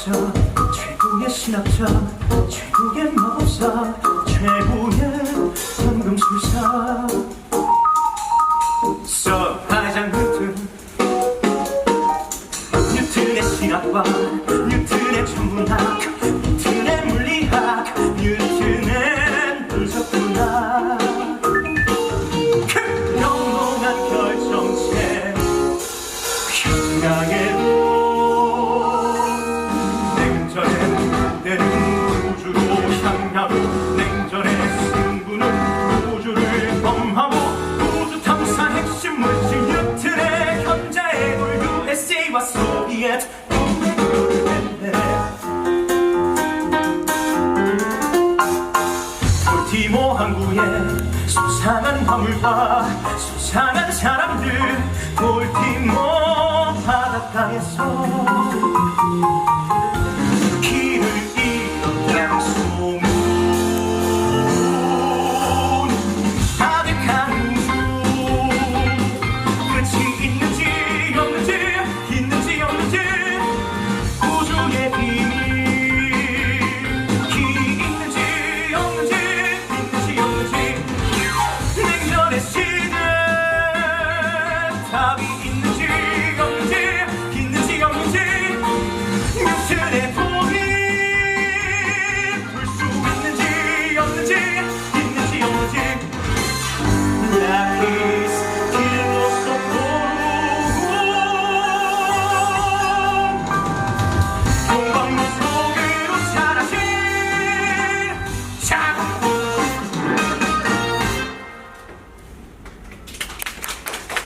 과학자 최고의 신학자 최고의 마법사 최고의 황금술사. 서 가장 뉴튼 뉴튼의 신학과 뉴튼의 천문학 뉴튼의 물리학 뉴튼의 분석문학 그 영롱한 결정체 냉전의 USA와 소비에트 볼티모 항구에 수상한 화물과 수상한 사람들 볼티모 바닷가에서 Tabii inne